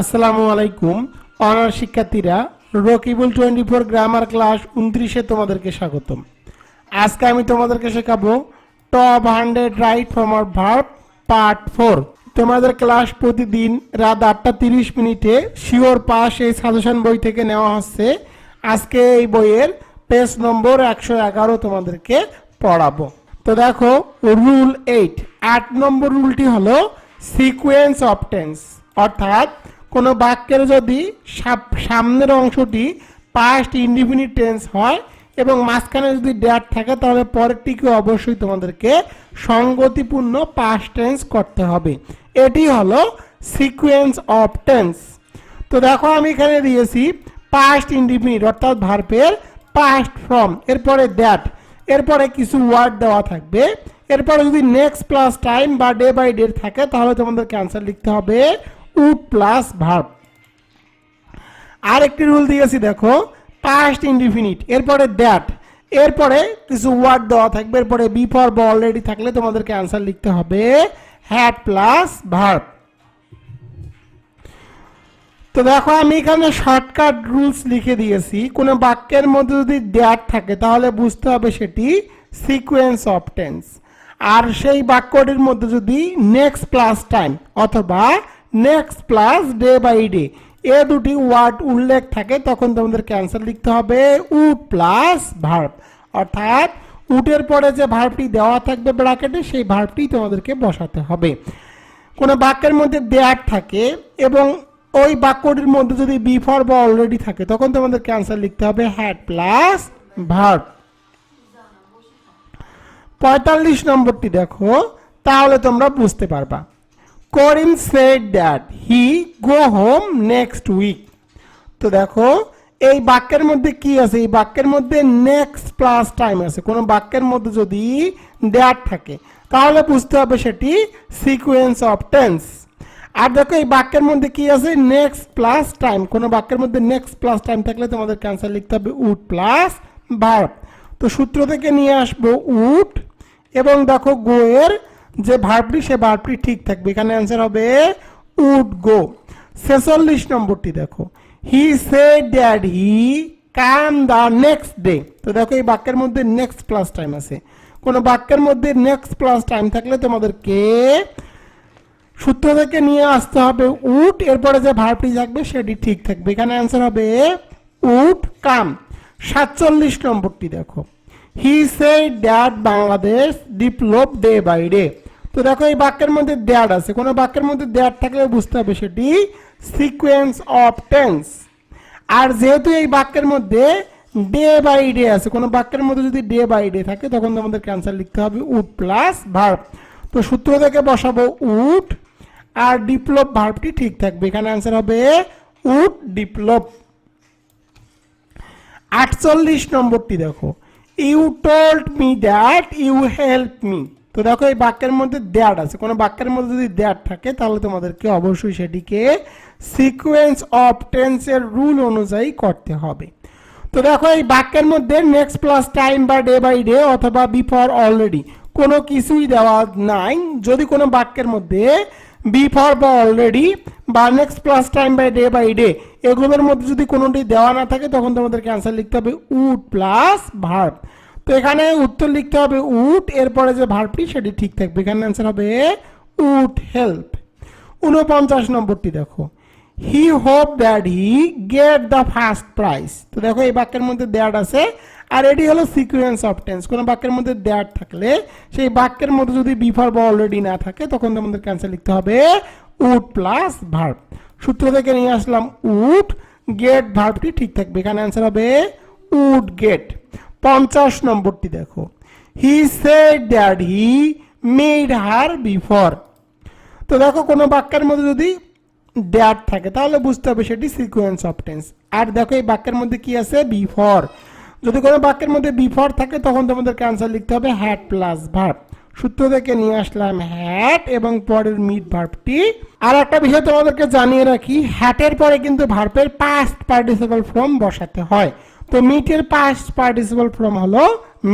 আসসালামু আলাইকুম। অনার শিক্ষার্থীরা, Rakibul twenty four grammar class উনত্রিশে তোমাদেরকে স্বাগতম। আজকে আমি তোমাদেরকে শেখাবো টপ হান্ড্রেড রাইট ফ্রম আর ভার্ব পার্ট ফোর। তোমাদের ক্লাস প্রতিদিন রাত আটটা তিরিশ মিনিটে শিওর পাস এই সাজেশন বই থেকে নেওয়া হচ্ছে। আজকে এই বইয়ের পেজ নম্বর একশো এগারো তোমাদেরকে পড়াবো। তো দেখো, রুল এইট। আট নম্বর রুলটি হলো সিকুয়েন্স অফ টেন্স। অর্থাৎ কোনো বাক্যের যদি সামনের অংশটি পাস্ট ইনডিফিনিট টেন্স হয় এবং মাঝখানে যদি ড্যাট থাকে, তাহলে পরেরটিকে অবশ্যই তোমাদেরকে সঙ্গতিপূর্ণ পাস্ট টেন্স করতে হবে। এটি হলো সিকুয়েন্স অফ টেন্স তো দেখো, আমি এখানে দিয়েছি পাস্ট ইনডিফিনিট অর্থাৎ ভার্বের পাস্ট ফর্ম এরপরে দ্যাট এরপরে কিছু ওয়ার্ড দেওয়া থাকবে। এরপরে যদি নেক্সট প্লাস টাইম বা ডে বাই ডে থাকে, তাহলে তোমাদেরকে অ্যান্সার লিখতে হবে উড প্লাস ভার্ব আর একটি রুল দিয়েছি দেখো। পাস্ট ইনডিফিনিট এরপরে দ্যাট এরপরে কিছু ওয়ার্ড দেওয়া থাকবে, এরপরে বিফর বা অলরেডি থাকলে তোমাদেরকে অ্যান্সার লিখতে হবে হ্যাড প্লাস ভার্ব তো দেখো, আমি এখানে শর্টকাট রুলস লিখে দিয়েছি। কোনো বাক্যের মধ্যে যদি দ্যাট থাকে, তাহলে বুঝতে হবে সেটি সিকোয়েন্স অফ টেন্স আর সেই বাক্যটির মধ্যে যদি নেক্সট প্লাস টাইম অথবা next plus day by day এ দুটি ওয়ার্ড উল্লেখ থাকে, তখন তোমাদের ক্যান্সার লিখতে হবে উড প্লাস ভার্ব অর্থাৎ উটের পরে যে ভার্বটি দেওয়া থাকবে ব্র্যাকেটে সেই ভার্বটি তোমাদেরকে বসাতে হবে। কোনো বাক্যের মধ্যে দেয়ার থাকে এবং ওই বাক্যটির মধ্যে যদি বিফর বা অলরেডি থাকে, তখন তোমাদের ক্যান্সার লিখতে হবে হ্যাড প্লাস ভার্ব পঁয়তাল্লিশ নম্বরটি দেখো, তাহলে তোমরা বুঝতে পারবা। Karim said that he go home next week তো দেখো, এই বাক্যের মধ্যে কি আছে? এই বাক্যের মধ্যে নেক্সট প্লাস টাইম আছে। কোনো বাক্যের মধ্যে যদি দ্যাট থাকে, তাহলে বুঝতে হবে সেটি সিকোয়েন্স অফ টেন্স আর দেখো, এই বাক্যের মধ্যে কি আছে? নেক্সট প্লাস টাইম কোনো বাক্যের মধ্যে নেক্সট প্লাস টাইম থাকলে তোমাদের ক্যান্সার লিখতে হবে উড প্লাস ভার্ব তো সূত্র থেকে নিয়ে আসব উড এবং দেখো গো এর যে ভার্বটি সে ভার্বটি ঠিক থাকবে। এখানে অ্যান্সার হবে উড গো ছেচল্লিশ নম্বরটি দেখো। He said that he come the next day তো দেখো এই বাক্যের মধ্যে নেক্সট প্লাস টাইম আছে। কোনো বাক্যের মধ্যে নেক্সট প্লাস টাইম থাকলে তোমাদেরকে সূত্র থেকে নিয়ে আসতে হবে উড এরপরে যে ভার্বটি থাকবে, সেটি ঠিক থাকবে। এখানে অ্যান্সার হবে উড কাম সাতচল্লিশ নম্বরটি দেখো। He said that Bangladesh develop day by day তো দেখো এই বাক্যের মধ্যে দ্যাট আছে। কোনো বাক্যের মধ্যে দ্যাট থাকলে বুঝতে হবে সেটি সিকোয়েন্স অফ টেন্স আর যেহেতু এই বাক্যের মধ্যে ডে বাই ডে আছে, কোনো বাক্যের মধ্যে যদি ডে বাই ডে থাকে, তখন তোমাদের ক্যান্সার লিখতে হবে উড প্লাস ভার্ব তো সূত্র থেকে বসাবো উড আর ডিপ্লোপ ভার্বটি ঠিক থাকবে। এখানে অ্যান্সার হবে উড ডিপ্লোপ আটচল্লিশ নম্বরটি দেখো। You told me that you help me তো দেখো, এই বাক্যের মধ্যে দ্যাট আছে। কোনো বাক্যের মধ্যে যদি দ্যাট থাকে, তাহলে তোমাদেরকে অবশ্যই সেটিকে সিকোয়েন্স অফ টেন্সের রুল অনুযায়ী করতে হবে। তো দেখো, এই বাক্যের মধ্যে নেক্সট প্লাস টাইম বা ডে বাই ডে অথবা বিফর অলরেডি কোনো কিছুই দেওয়া নাই। যদি কোনো বাক্যের মধ্যে বিফর বা অলরেডি বা next plus time by day by day এগুলোর মধ্যে যদি কোনোটি দেওয়া না থাকে, তখন তোমাদেরকে অ্যান্সার লিখতে হবে উড প্লাস ভার্ব তো এখানে উত্তর লিখতে হবে উড এরপরে যে ভার্বটি সেটি ঠিক থাকবে। এখানে অ্যান্সার হবে উড হেল্প উনপঞ্চাশ নম্বরটি দেখো। He hope that he get the first prize তো দেখো, এই বাক্যের মধ্যে দ্যাট আছে, আর এটি হলো সিকুয়েন্স অফ টেন্স কোনো বাক্যের মধ্যে দ্যাট থাকলে, সেই বাক্যের মধ্যে যদি বিফর অলরেডি না থাকে, তখন তোমাদের ক্যান্সার লিখতে হবে উড প্লাস ভার্ব সূত্র থেকে নিয়ে আসলাম উড গেট ভার্বটি ঠিক থাকবে। এখানে অ্যান্সার হবে উড গেট পঞ্চাশ নম্বরটি দেখো। He said that he made her before তো দেখো, কোনো বাক্যের মধ্যে যদি দ্যাট থাকে, তাহলে বুঝতে হবে সেটি সিকুয়েন্স অফ টেন্স আর দেখো, এই বাক্যের মধ্যে কি আছে? বিফর যদি কোনো বাক্যের মধ্যে বিফর থাকে, তখন তোমাদেরকে আনসার লিখতে হবে হ্যাড প্লাস ভার্ব সূত্র থেকে নিয়ে আসলাম হ্যাট এবং পরের মিট ভার্বটি আর একটা বিষয় তোমাদেরকে জানিয়ে রাখি হ্যাটের পরে কিন্তু ভার্বের পাস্ট পার্টিসিপাল ফর্ম বসাতে হয়। তো মিটের পাস্ট পার্টিসিপাল ফর্ম হলো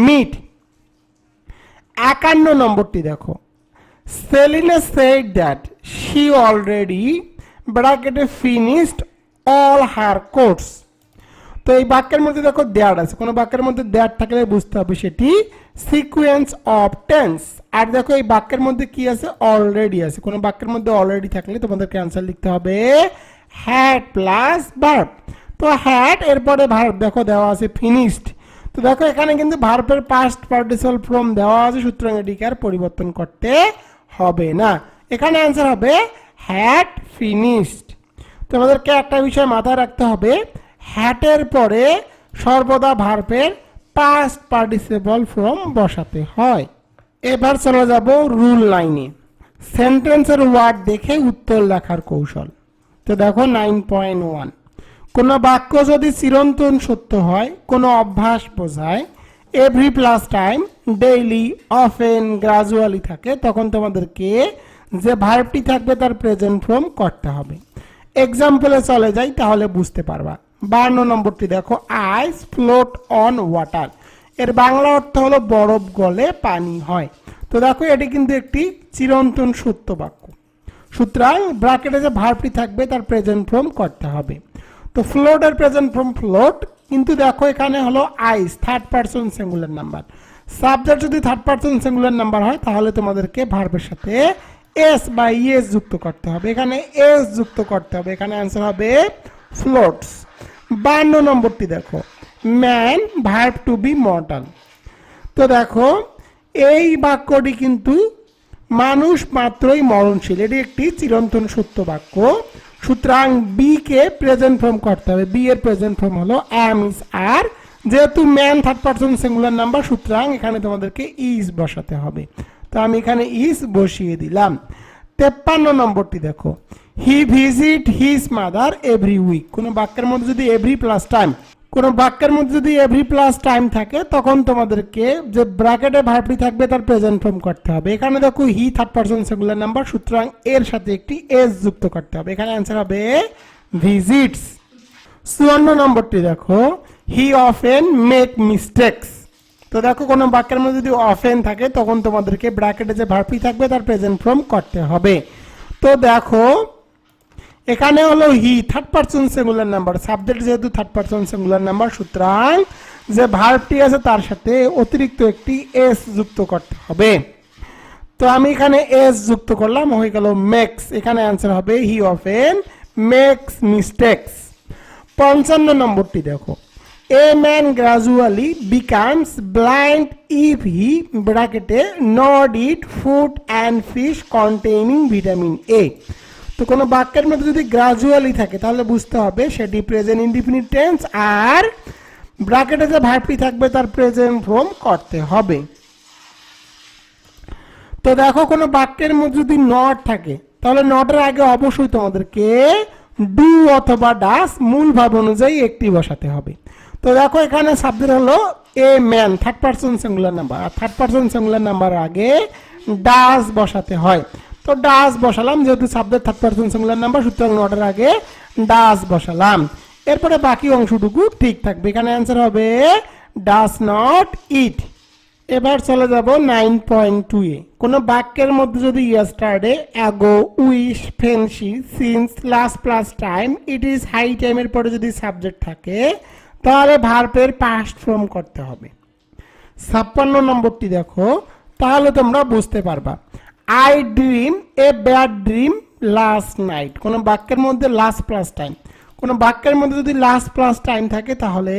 মিট একান্ন নম্বরটি দেখো। Selina said that she already ব্র্যাকেটে ফিনিশড অল হার কোর্স তো এই বাক্যের মধ্যে দেখো দেয়ার আছে। কোনো বাক্যের মধ্যে দেয়ার থাকলে বুঝতে হবে সেটি সিকুয়েন্স অফ টেন্স আর দেখো এই বাক্যের মধ্যে কি আছে? অলরেডি আছে। কোনো বাক্যের মধ্যে অলরেডি থাকলে তোমাদেরকে অ্যান্সার লিখতে হবে হ্যাড প্লাস ভার্ব তো হ্যাড এরপরে ভার্ব দেখো দেওয়া আছে ফিনিশড তো দেখো এখানে কিন্তু ভার্বের পাস্ট পার্টিসিপাল ফ্রম দেওয়া আছে, সুতরাং এটিকে আর পরিবর্তন করতে হবে না। এখানে অ্যান্সার হবে হ্যাড ফিনিশড তোমাদেরকে একটা বিষয় মাথায় রাখতে হবে। হ্যাটের পরে সর্বদা ভার্বের পাস্ট পার্টিসিপল ফ্রম বসাতে হয়। এবার চলে যাব রুল লাইনে সেন্টেন্সের ওয়ার্ড দেখে উত্তর লেখার কৌশল। তো দেখো নাইন পয়েন্ট ওয়ান কোনো বাক্য যদি চিরন্তন সত্য হয়, কোনো অভ্যাস বোঝায় every plus time daily often gradually থাকে, তখন তোমাদেরকে যে ভার্বটি থাকবে তার প্রেজেন্ট ফর্ম করতে হবে। এক্সাম্পলে চলে যাই, তাহলে বুঝতে পারবা। বান্ন নম্বরটি দেখো আইস ফ্লোট অন ওয়াটার এর বাংলা অর্থ হলো বরফ গলে পানি হয়। তো দেখো, এটি কিন্তু একটি চিরন্তন সত্য বাক্য। সুতরাং ব্র্যাকেটে যে ভার্বটি থাকবে, তার প্রেজেন্ট ফর্ম করতে হবে। তো ফ্লোটের প্রেজেন্ট ফর্ম ফ্লোট কিন্তু দেখো এখানে হলো ice third person singular number subject যদি থার্ড পার্সন সিঙ্গুলার নাম্বার হয়, তাহলে তোমাদেরকে ভার্বের সাথে এস বা ইএস যুক্ত করতে হবে। এখানে এস যুক্ত করতে হবে। এখানে অ্যান্সার হবে ফ্লোটস বান্ন নম্বরটি দেখো। Man verb to be mortal. তো দেখো, এই বাক্যটি কিন্তু মানুষ মাত্রই মরণশীল। এটি একটি চিরন্তন সত্য বাক্য। সুতরাং বি কে প্রেজেন্ট ফর্ম করতে হবে। বি এর প্রেজেন্ট ফর্ম হলো অ্যাম ইস আর যেহেতু man third person singular number সুতরাং এখানে তোমাদেরকে ইজ বসাতে হবে। তো আমি এখানে ইজ বসিয়ে দিলাম। তেপ্পান্ন নম্বরটি দেখো। He visit his mother every week কোনো বাক্যের মধ্যে যদি এভরি প্লাস টাইম কোনো বাক্যের মধ্যে যদি এভরি প্লাস টাইম থাকে, তখন তোমাদেরকে যে ব্র্যাকেটে ভার্বটি থাকবে তার প্রেজেন্ট ফর্ম করতে হবে। এখানে দেখো he third person singular number সুতরাং এর সাথে একটি এস যুক্ত করতে হবে। এখানে অ্যান্সার হবে ভিজিটস চুয়ান্ন নম্বরটি দেখো হি অফেন মেক মিস্টেক্স তো দেখো কোনো বাক্যের মধ্যে যদি অফেন থাকে, তখন তোমাদেরকে ব্র্যাকেটে যে ভার্বটি থাকবে তার প্রেজেন্ট ফর্ম করতে হবে। তো দেখো এখানে হলো he third person singular number subject যেহেতু থার্ড পার্সন সিঙ্গুলার নাম্বার সুতরাং যে ভার্বটি আছে তার সাথে অতিরিক্ত একটি এস যুক্ত করতে হবে। তো আমি এখানে এস যুক্ত করলাম, হয়ে গেল মেক্স এখানে অ্যান্সার হবে he of often makes mistakes পঞ্চান্ন নম্বরটি দেখো a man gradually becomes blind if he ব্র্যাকেটে not eat food and fish containing vitamin A তো কোনো বাক্যের মধ্যে যদি গ্রাজুয়ালি থাকে, তাহলে বুঝতে হবে সেটি প্রেজেন্ট ইনডিফিনিট টেন্স আর ব্র্যাকেটে যে ভার্বটি থাকবে, তার প্রেজেন্ট ফর্ম করতে হবে। তো দেখো, কোনো বাক্যের মধ্যে যদি নট থাকে, তাহলে নটের আগে অবশ্যই তোমাদেরকে ডু অথবা ডাস মূল ভাব অনুযায়ী একটি বসাতে হবে। তো দেখো, এখানে সাবজেক্ট হলো a man third person singular number R third person singular number আগে ডাস বসাতে হয়। তো ডাস বসালাম, যেহেতু subject third person singular number সুতরাং নটের আগে ডাস বসালাম। এরপরে বাকি অংশটুকু ঠিক থাকবে। এখানে অ্যান্সার হবে ডাস নট ইট এবার চলে যাব নাইন পয়েন্ট টু এ কোনো বাক্যের মধ্যে যদি yesterday ago wish fancy since last plus time it is high টাইমের পরে যদি সাবজেক্ট থাকে, তাহলে ভার্বের পাস্ট ফর্ম করতে হবে। ছাপ্পান্ন নম্বরটি দেখো, তাহলে তোমরা বুঝতে পারবা। I dream a bad dream last night কোনো বাক্যের মধ্যে লাস্ট প্লাস টাইম কোনো বাক্যের মধ্যে যদি লাস্ট প্লাস টাইম থাকে, তাহলে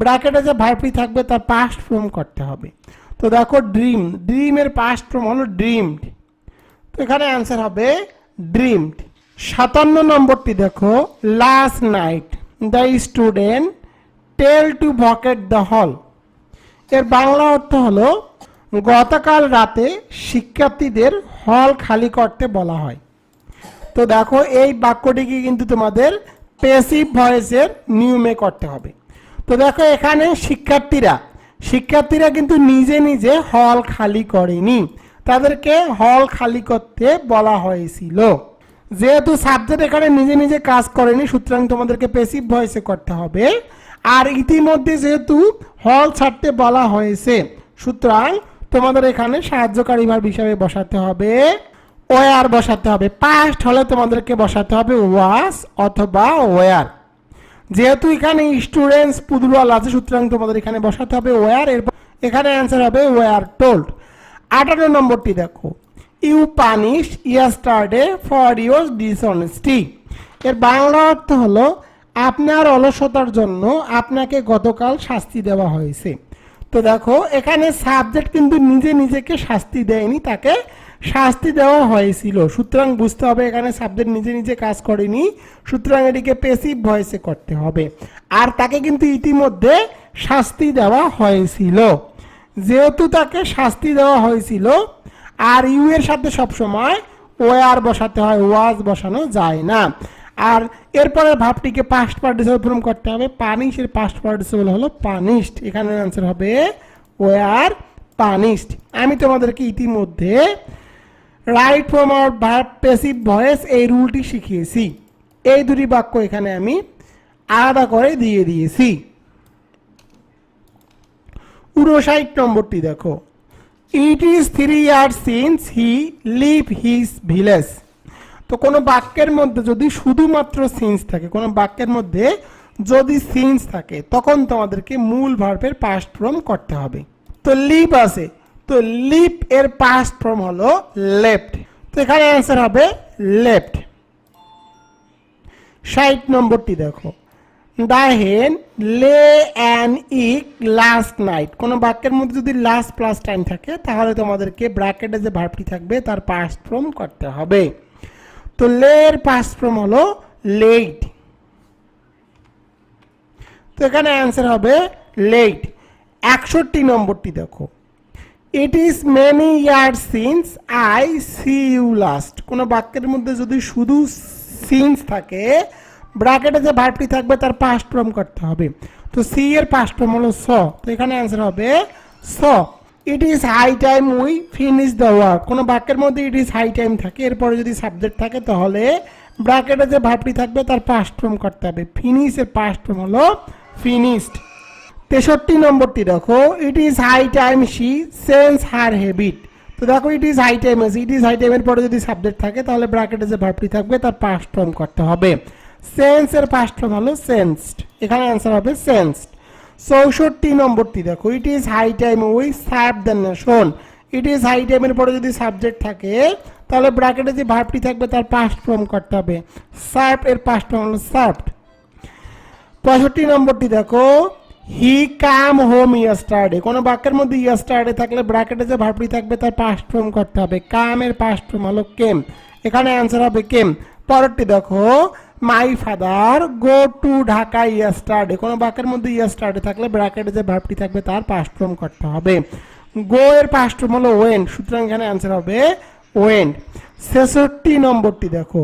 ব্র্যাকেটে যে ভার্বটি থাকবে, তার পাস্ট ফর্ম করতে হবে। তো দেখো ড্রিম ড্রিমের পাস্ট ফর্ম হলো ড্রিমড তো এখানে অ্যান্সার হবে ড্রিমড সাতান্ন নম্বরটি দেখো last night the student tell to vacate the hall এর বাংলা অর্থ হলো গতকাল রাতে শিক্ষার্থীদের হল খালি করতে বলা হয়। তো দেখো, এই বাক্যটিকে কিন্তু তোমাদের পেসিভ ভয়েসের নিয়মে করতে হবে। তো দেখো, এখানে শিক্ষার্থীরা শিক্ষার্থীরা কিন্তু নিজে নিজে হল খালি করেনি। তাদেরকে হল খালি করতে বলা হয়েছিল। যেহেতু সাবজেক্ট এখানে নিজে নিজে কাজ করেনি, সুতরাং তোমাদেরকে পেসিভ ভয়েসে করতে হবে। আর ইতিমধ্যে যেহেতু হল ছাড়তে বলা হয়েছে, সুতরাং তোমাদের এখানে সাহায্যকারী ভাব হিসাবে বসাতে হবে ওয়ার বসাতে হবে। পাস্ট হলে তোমাদেরকে বসাতে হবে ওয়াস অথবা ওয়ার যেহেতু এখানে স্টুডেন্টস পুদুলাল আছে, সুতরাং তোমাদের এখানে বসাতে হবে ওয়ার এরপর এখানে অ্যান্সার হবে ওয়ার টোল্ড আঠারো নম্বরটি দেখো। You punish yesterday for your dishonesty এর বাংলা অর্থ হলো, আপনার অলসতার জন্য আপনাকে গতকাল শাস্তি দেওয়া হয়েছে। তো দেখো, এখানে সাবজেক্ট কিন্তু নিজে নিজেকে শাস্তি দেয়নি, তাকে শাস্তি দেওয়া হয়েছিল। সুতরাং বুঝতে হবে, এখানে সাবজেক্ট নিজে নিজে কাজ করেনি, সুতরাং এটিকে পেসিভ ভয়েসে করতে হবে। আর তাকে কিন্তু ইতিমধ্যে শাস্তি দেওয়া হয়েছিল। যেহেতু তাকে শাস্তি দেওয়া হয়েছিল, আর ইউ এর সাথে সবসময় ওয়ার বসাতে হয় ওয়াজ বসানো যায় না। আর এরপরে ভাবটিকে পাস্ট পার্টিসিপল ফর্ম করতে হবে। পানিশের পাস্ট পার্টিসিপল হলো পানিশড এখানে অ্যান্সার হবে ওয়ার পানিশড আমি তোমাদেরকে ইতিমধ্যে right from our verb passive voice এই রুলটি শিখিয়েছি। এই দুটি বাক্য এখানে আমি আলাদা করে দিয়ে দিয়েছি। উনষাট নম্বরটি দেখো। It is three year since he leave his village তো কোনো বাক্যের মধ্যে যদি শুধুমাত্র সিন্স থাকে, কোনো বাক্যের মধ্যে যদি সিন্স থাকে, তখন তোমাদেরকে মূল ভার্বের পাস্ট ফর্ম করতে হবে। তো লিপ আছে, তো লিভ এর পাস্ট ফর্ম হলো লেফট তো এখানে অ্যান্সার হবে লেফট ষাট নম্বরটি দেখো। দ্য হেন লে অ্যান ইক লাস্ট নাইট কোনো বাক্যের মধ্যে যদি লাস্ট প্লাস টাইম থাকে, তাহলে তোমাদেরকে ব্র্যাকেটে যে ভার্বটি থাকবে, তার পাস্ট ফর্ম করতে হবে। তো লের পাস্ট ফর্ম হলো লেট তো এখানে অ্যান্সার হবে লেট একষট্টি নম্বরটি দেখো। It is many year since I see you last কোনো বাক্যের মধ্যে যদি শুধু সিন্স থাকে ব্র্যাকেটে যে ভার্বটি থাকবে তার পাস্ট ফর্ম করতে হবে। তো সি এর পাস্ট ফর্ম হলো স। তো এখানে অ্যান্সার হবে saw. It is high time we finish the work কোনো বাক্যের মধ্যে ইট ইজ হাই টাইম থাকে। এরপরে যদি সাবজেক্ট থাকে, তাহলে ব্র্যাকেটে যে ভার্বটি থাকবে, তার পাস্ট ফর্ম করতে হবে। ফিনিশ এর পাস্ট ফর্ম হলো ফিনিশড তেষট্টি নম্বরটি দেখো। It is high time she sense her habit তো দেখো ইট ইজ হাই টাইম আছে ইট ইজ হাই টাইমের পরে যদি সাবজেক্ট থাকে, তাহলে ব্র্যাকেটে যে ভার্বটি থাকবে, তার পাস্ট ফর্ম করতে হবে। সেন্স এর পাস্ট ফর্ম হলো সেন্সড এখানে অ্যান্সার হবে সেন্সড চৌষট্টি নম্বরটি দেখো। It is high time we serve the nation it is high টাইমের পরে যদি সাবজেক্ট থাকে, তাহলে ব্র্যাকেটে যে ভার্বটি থাকবে তার পাস্ট ফর্ম করতে হবে। সার্ভ এর পাস্ট ফর্ম হলো সার্ভড পঁয়ষট্টি নম্বরটি দেখো। হি কাম হোম ইয়াস্টারডে কোনো বাক্যের মধ্যে ইয়াস্টারডে থাকলে ব্র্যাকেটে যে ভার্বটি থাকবে তার পাস্ট ফর্ম করতে হবে। কামের পাস্ট ফর্ম হলো কেম এখানে অ্যান্সার হবে কেম পরেরটি দেখো। My father go to Dhaka yesterday কোনো বাক্যের মধ্যে ইয়াস্টারডে থাকলে ব্র্যাকেটে যে ভার্বটি থাকবে তার পাস্ট ফর্ম করতে হবে। গো এর পাস্ট ফর্ম হলো ওয়েন্ড সুতরাং এখানে অ্যান্সার হবে ওয়েন ছেষট্টি নম্বরটি দেখো।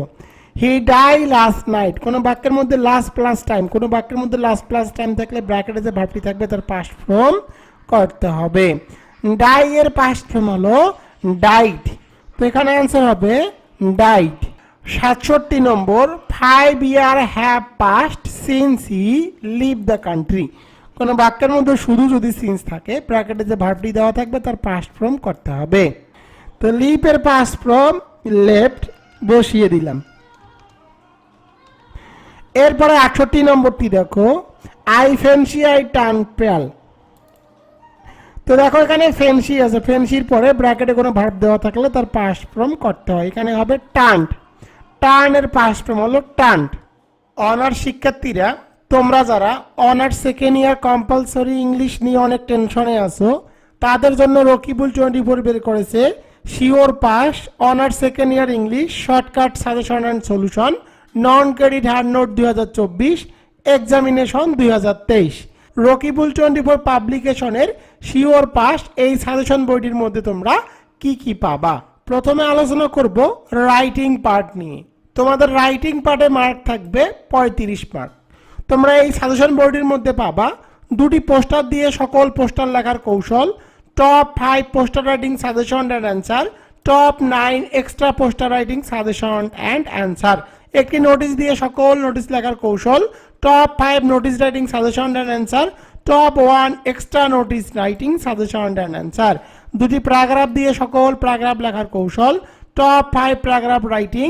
হি ডাই লাস্ট নাইট কোনো বাক্যের মধ্যে লাস্ট প্লাস টাইম কোনো বাক্যের মধ্যে লাস্ট প্লাস টাইম থাকলে ব্র্যাকেটে যে ভার্বটি থাকবে তার পাস্ট করতে হবে। ডাই এর পাস্ট হলো ডাইট তো এখানে অ্যান্সার হবে ডাইট সাতষট্টি নম্বর five year have past since he leave the country কোনো বাক্যের মধ্যে শুধু যদি সিন্স থাকে ব্র্যাকেটে যে ভার্বটি দেওয়া থাকবে তার পাস্ট ফর্ম করতে হবে। তো লিপের পাস্ট ফর্ম লেফট বসিয়ে দিলাম। এরপরে আটষট্টি নম্বরটি দেখো আই ফেন্সি আই টান পেয়াল তো দেখো এখানে ফেন্সি আছে ফেন্সির পরে ব্র্যাকেটে কোনো ভার্ব দেওয়া থাকলে তার পাস্ট ফর্ম করতে হয়। এখানে হবে টান্ট টার্নের পাস্ট ফর্ম হলো টান্ট অনার্স শিক্ষার্থীরা, তোমরা যারা honours second year compulsory English নিয়ে অনেক টেনশনে আছো, তাদের জন্য রকিবুল টোয়েন্টি ফোর বের করেছে, sure pass, honours second year English shortcut suggestion and solution non credit hard note দুই হাজার চব্বিশ এক্সামিনেশন দুই হাজার তেইশ। রকিবুল টোয়েন্টি ফোর পাবলিকেশনের শিওর পাস এই সাজেশন বইটির মধ্যে তোমরা কি কি পাবা? প্রথমে আলোচনা করব রাইটিং পার্ট নিয়ে। তোমাদের রাইটিং পার্টে মার্ক থাকবে পঁয়ত্রিশ মার্ক তোমরা এই সাজেশন বোর্ডের মধ্যে পাবা দুটি পোস্টার দিয়ে সকল পোস্টার লেখার কৌশল top five poster writing suggestion and answer top nine extra poster writing suggestion and answer একটি নোটিশ দিয়ে সকল নোটিশ লেখার কৌশল top five notice writing suggestion and answer top one extra notice writing suggestion and answer দুটি paragraph দিয়ে সকল paragraph লেখার কৌশল top five paragraph writing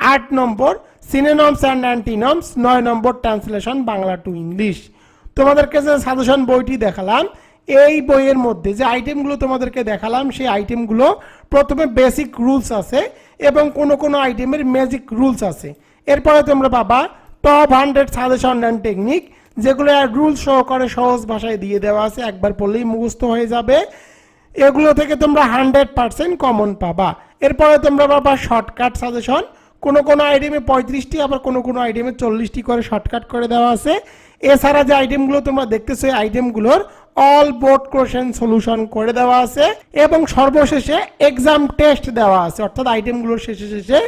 আট নম্বর, সিনেনমস অ্যান্ড অ্যান্টিনমস, নয় নম্বর ট্রান্সলেশন বাংলা টু ইংলিশ তোমাদেরকে যে সাজেশন বইটি দেখালাম, এই বইয়ের মধ্যে যে আইটেমগুলো তোমাদেরকে দেখালাম, সেই আইটেমগুলো প্রথমে বেসিক রুলস আছে এবং কোনো কোনো আইটেমের ম্যাজিক রুলস আছে। এরপরে তোমরা পাবা top hundred suggestion and technique যেগুলো রুল সহকারে সহজ ভাষায় দিয়ে দেওয়া আছে, একবার পড়লেই মুখস্থ হয়ে যাবে। এগুলো থেকে তোমরা হান্ড্রেড পার্সেন্ট কমন পাবা। এরপরে তোমরা পাবা শর্টকাট সাজেশন কোনো কোনো আইটেমে পঁয়ত্রিশটি, আবার কোনো কোনো আইটেমে চল্লিশটি করে শর্টকাট করে দেওয়া আছে। এছাড়া যে আইটেমগুলো তোমরা দেখতেছো, এই আইটেমগুলোর অল বোর্ড কোশ্চেন সলিউশন করে দেওয়া আছে এবং সর্বশেষে এক্সাম টেস্ট দেওয়া আছে। অর্থাৎ আইটেমগুলোর শেষে শেষে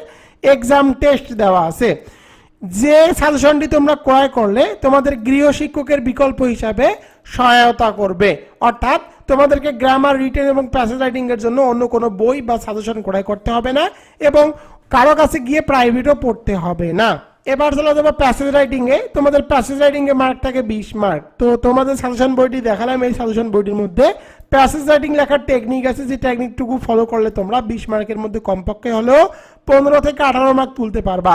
এক্সাম টেস্ট দেওয়া আছে। যে সাজেশনটি তোমরা ক্রয় করলে, তোমাদের গৃহ শিক্ষকের বিকল্প হিসাবে সহায়তা করবে। অর্থাৎ তোমাদেরকে গ্রামার রিটেন এবং প্যাসেজ রাইটিং এর জন্য অন্য কোনো বই বা সাজেশন ক্রয় করতে হবে না এবং কারও কাছে গিয়ে প্রাইভেটও পড়তে হবে না। এবার চলে যাব প্যাসেজ রাইটিং এ, তোমাদের প্যাসেজ রাইটিং এ মার্ক থাকে বিশ মার্ক তো তোমাদের সাজেশন বইটি দেখালাম এই সাজেশন বইটির মধ্যে। প্যাসেজ রাইটিং লেখার টেকনিক আছে, যে টেকনিকটুকু ফলো করলে তোমরা বিশ মার্কের মধ্যে কমপক্ষে হলেও পনেরো থেকে আঠারো মার্ক তুলতে পারবা।